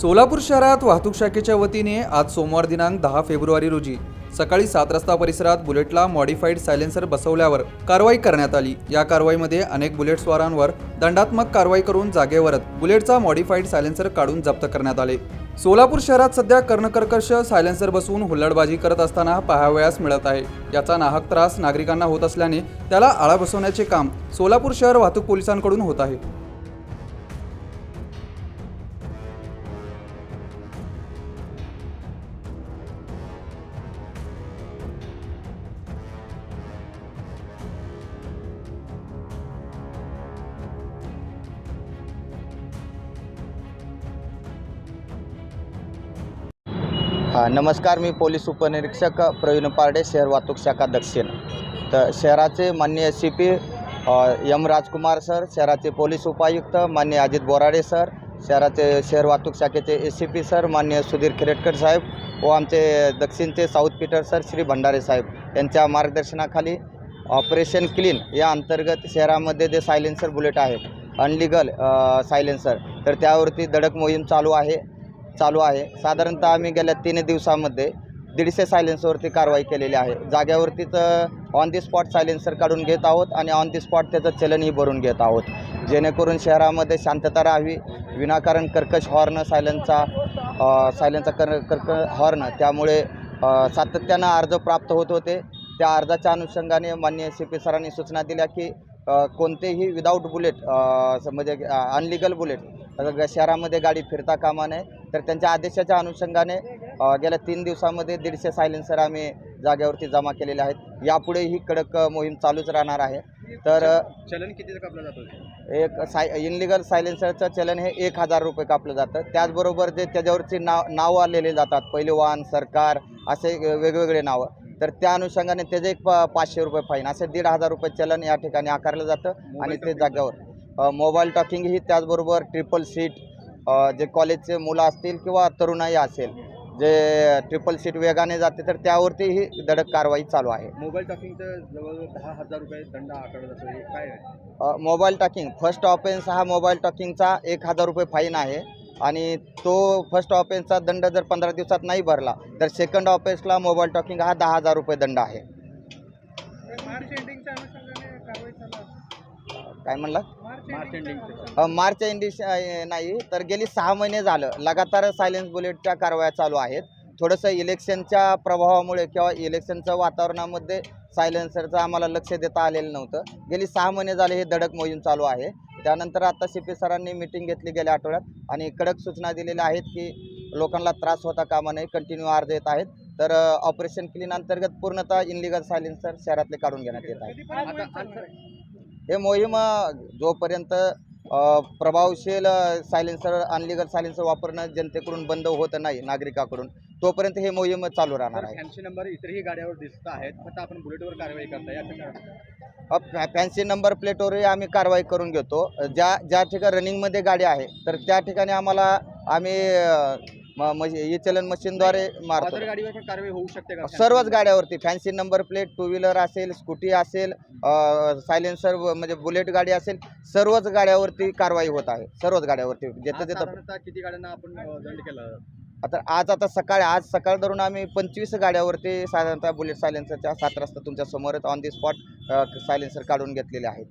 सोलापूर शहरात वाहतूक शाखेच्या वतीने आज सोमवार दिनांक दहा फेब्रुवारी रोजी सकाळी सात रस्ता परिसरात बुलेटला मॉडिफाईड सायलेन्सर बसवल्यावर कारवाई करण्यात आली. या कारवाईमध्ये अनेक बुलेटस्वारांवर दंडात्मक कारवाई करून जागेवरच बुलेटचा मॉडिफाईड सायलेन्सर काढून जप्त करण्यात आले. सोलापूर शहरात सध्या कर्णकर्कश सायलेन्सर बसवून हुल्लडबाजी करत असताना पाहावयास मिळत आहे. याचा नाहक त्रास नागरिकांना होत असल्याने त्याला आळा बसवण्याचे काम सोलापूर शहर वाहतूक पोलिसांकडून होत आहे. नमस्कार मी पोलीस उपनिरीक्षक प्रवीण पारडे शहर वाहतूक शाखा दक्षिण. तर शहराचे मान्य S C P M Rajkumar sir शहराचे पोलीस उपायुक्त मान्य अजित बोराडे सर शहराचे शहर वाहतूक शाखेचे एस सी पी सर मान्य सुधीर खिरेटकर साहेब व आमचे दक्षिणचे south Peter sir Shri Bhandare साहेब यांच्या मार्गदर्शनाखाली ऑपरेशन क्लीन या अंतर्गत शहरामध्ये जे सायलेन्सर बुलेट आहेत अनलिगल सायलेन्सर तर त्यावरती धडक मोहीम चालू आहे. चालू आहे. साधारणतः आम्ही गेल्या तीन दिवसामध्ये दीडशे सायलेन्सरवरती कारवाई केलेली आहे. जाग्यावरतीच ऑन दी स्पॉट सायलेन्सर काढून घेत आहोत आणि ऑन दी स्पॉट त्याचं चलनही भरून घेत आहोत. जेणेकरून शहरामध्ये शांतता राहावी. विनाकारण कर्कश हॉर्न सायलेनचा सायलेनचा कर कर्क हॉर्न त्यामुळे सातत्यानं अर्ज प्राप्त होत होते. त्या अर्जाच्या अनुषंगाने मान्य सी पी सरांनी सूचना दिल्या की कोणतेही विदाऊट बुलेट म्हणजे अनलिगल बुलेट शहरामध्ये गाडी फिरता कामा नये. तर त्यांच्या आदेशाच्या अनुषंगाने गेल्या तीन दिवसामध्ये दीडशे सायलेन्सर आम्ही जागेवरती जमा केलेले आहेत. यापुढे ही कडक मोहीम चालूच राहणार आहे. तर चलन कितीचं कापलं जातं? एक साय इनलिगल सायलेन्सरचं चलन हे एक हजार रुपये कापलं जातं. त्याचबरोबर जे त्याच्यावरची नाव नावं आलेले जातात पहिलवान सरकार असे वेगवेगळे नावं. तर त्या अनुषंगाने त्याचे एक पाचशे रुपये फाईन असे दीड हजार रुपये चलन या ठिकाणी आकारलं जातं. आणि ते जाग्यावर अ, मोबाईल टॉकिंग ही त्याचबरोबर ट्रिपल सीट जे कॉलेजचे मुलं असतील किंवा तरुणाई असेल जे ट्रिपल सीट वेगाने जाते तर त्यावरती ही धडक कारवाई चालू आहे. मोबाईल टॉकिंगचं जवळजवळ दहा हजार रुपये दंड आकारला जातो. हे काय आहे? अ, मोबाईल टॉकिंग फर्स्ट ऑफेन्स हा मोबाईल टॉकिंगचा एक हजार रुपये फाईन आहे आणि तो फर्स्ट ऑफेन्सचा दंड जर पंधरा दिवसात नाही भरला तर सेकंड ऑफेन्सला मोबाईल टॉकिंग हा दहा हजार रुपये दंड आहे. काय म्हणला मार्च एंडिश नाही तर गेली सहा महिने झालं. लगातार सायलेन्स बुलेटच्या कारवाया चालू आहेत. थोडंसं इलेक्शनच्या प्रभावामुळे किंवा इलेक्शनच्या वातावरणामध्ये सायलेन्सरचं आम्हाला लक्ष देता आलेलं नव्हतं. गेली सहा महिने झाले हे धडक मोहीम चालू आहे. त्यानंतर आता सी पी सरांनी मिटिंग घेतली गेल्या आठवड्यात आणि कडक सूचना दिलेल्या आहेत की लोकांना त्रास होता कामा नये कंटिन्यू अर्ज येत आहेत. तर ऑपरेशन क्लीन अंतर्गत पूर्णतः इनलिगल सायलेन्सर शहरातले काढून घेण्यात येत आहे. हे मोहीम जोपर्यंत प्रभावशील सायलेन्सर अनलिगल सायलेन्सर वापरणं जनतेकडून बंद होत नाही नागरिकाकडून तोपर्यंत हे मोहीम चालू राहणार आहे. फॅन्सी नंबर इतरही गाड्यावर दिसत आहेत फक्त आपण बुलेटवर कारवाई करता फॅ- फॅन्सी नंबर प्लेटवरही आम्ही कारवाई करून घेतो. ज्या ज्या ठिकाणी रनिंगमध्ये गाडी आहे तर त्या ठिकाणी आम्हाला आम्ही अ, म- म्हणजे ई चलन मशीनद्वारे मारतो. अदर गाडीवर पण कारवाई होऊ शकते का? सर्वच गाड्यावरती. Fancy number plate two wheeler असेल स्कूटी असेल सायलेन्सर म्हणजे बुलेट गाडी असेल सर्वच गाड्यावरती कारवाई होत आहे. सर्वच गाड्यावरती. जिथं साधारणतः किती गाड्यांना आपण अ, दंड केला? आता आज आता सकाळी आज सकाळ धरून आम्ही पंचवीस गाड्यावरती साधारणतः बुलेट सायलेन्सरच्या सात रस्ता तुमच्या समोरच ऑन दी स्पॉट सायलेन्सर काढून घेतलेले आहेत.